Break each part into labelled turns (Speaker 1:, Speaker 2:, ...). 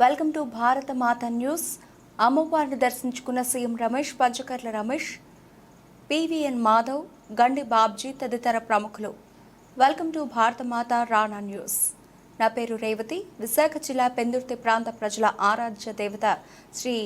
Speaker 1: Welcome to భారత మాత news. అమ్మవారిని దర్శించుకున్న సీఎం రమేష్ పంచకర్ల రమేష్ పివిఎన్ మాధవ్ గండి బాబ్జీ తదితర ప్రముఖులు. వెల్కమ్ టు భారత మాత రాణా న్యూస్. నా పేరు రేవతి. విశాఖ జిల్లా పెందుర్తి ప్రాంత ప్రజల ఆరాధ్య దేవత శ్రీ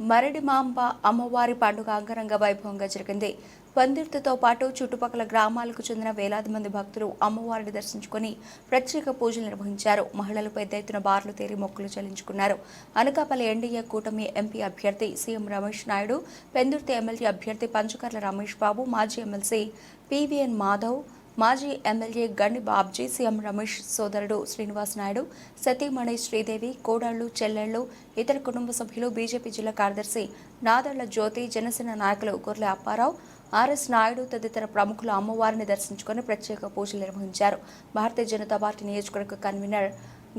Speaker 1: మరడిమాంబ అమ్మవారి పండుగ అంగరంగ వైభవంగా జరిగింది. పందిర్తితో పాటు చుట్టుపక్కల గ్రామాలకు చెందిన వేలాది మంది భక్తులు అమ్మవారిని దర్శించుకొని ప్రత్యేక పూజలు నిర్వహించారు. మహిళలు పెద్ద ఎత్తున బార్లు తేరి మొక్కులు చెల్లించుకున్నారు. అనకాపల్లి ఎన్డీఏ కూటమి ఎంపీ అభ్యర్థి సీఎం రమేష్ నాయుడు పెందుర్తి ఎమ్మెల్యే అభ్యర్థి పంచకర్ల రమేష్ బాబు మాజీ ఎమ్మెల్సీ పీవీఎన్ మాధవ్ మాజీ ఎమ్మెల్యే గండి బాబ్జీ సీఎం రమేష్ సోదరుడు శ్రీనివాస్ నాయుడు సతీమణి శ్రీదేవి కోడళ్ళు చెల్లెళ్ళు ఇతర కుటుంబ సభ్యులు బీజేపీ జిల్లా కార్యదర్శి నాదళ్ళ జ్యోతి జనసేన నాయకులు గొర్రె అప్పారావు ఆర్ఎస్ నాయుడు తదితర ప్రముఖులు అమ్మవారిని దర్శించుకొని ప్రత్యేక పూజలు నిర్వహించారు. భారతీయ జనతా పార్టీ నియోజకవర్గ కన్వీనర్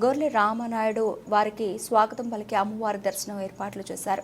Speaker 1: గొర్రె రామనాయుడు వారికి స్వాగతం పలికి అమ్మవారి దర్శనం ఏర్పాట్లు చేశారు.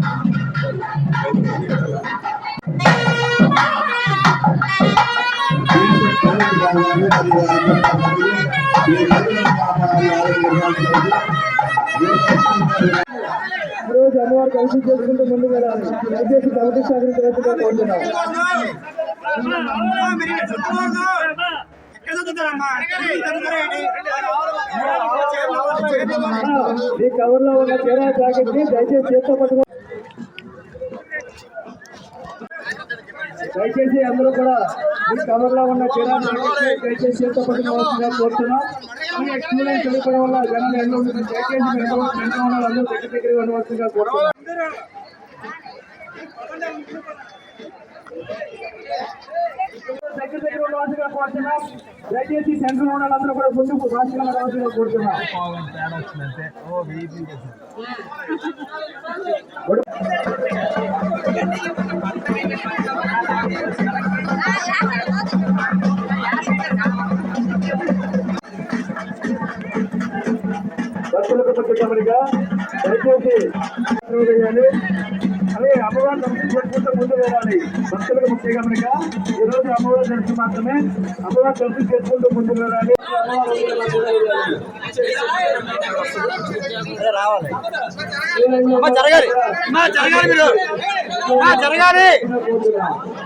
Speaker 2: ఈరోజు అమ్మవారు కలిసి చేసుకుంటూ ముందు వెళ్ళాలి దయచేసి కమిటీ శాఖను తరపుగా కోరుతున్నాం. ఈ కవర్లో ఉన్న చీర జాకెట్ని దయచేసి చేత్తో పట్టుకో దయచేసి అందరూ కూడా ఈ కవర్లో ఉన్న చీర జాకెట్ని దయచేసి చేత్తో పట్టుకోవాల్సిందిగా కోరుతున్నాం. వల్ల జనాలు దయచేసి ఉన్న అందరూ దగ్గర దగ్గర ఉండవలసిందిగా కోరుతున్నాం దగ్గర దగ్గర ఉండవలసిందిగా కోరుతున్నాం. దయచేసి సెంటర్ ఉన్న వాళ్ళందరూ కూడా ముందుకు రాష్ట్రంగా రావాల్సిందిగా కోరుతున్నాం. భక్తులకు ప్రత్యేకమనిగా దయచేసి వేయాలి అలాగే దర్శనం చేసుకుంటూ ముందు వెళ్ళాలి. భక్తులకు ముఖ్య గమనిక ఈ రోజు అమ్మవారి దర్శనం మాత్రమే. అమ్మవారి దర్శనం చేసుకుంటూ ముందు వెళ్ళాలి.
Speaker 3: జరగాలి. జరగాలి జరగాలి.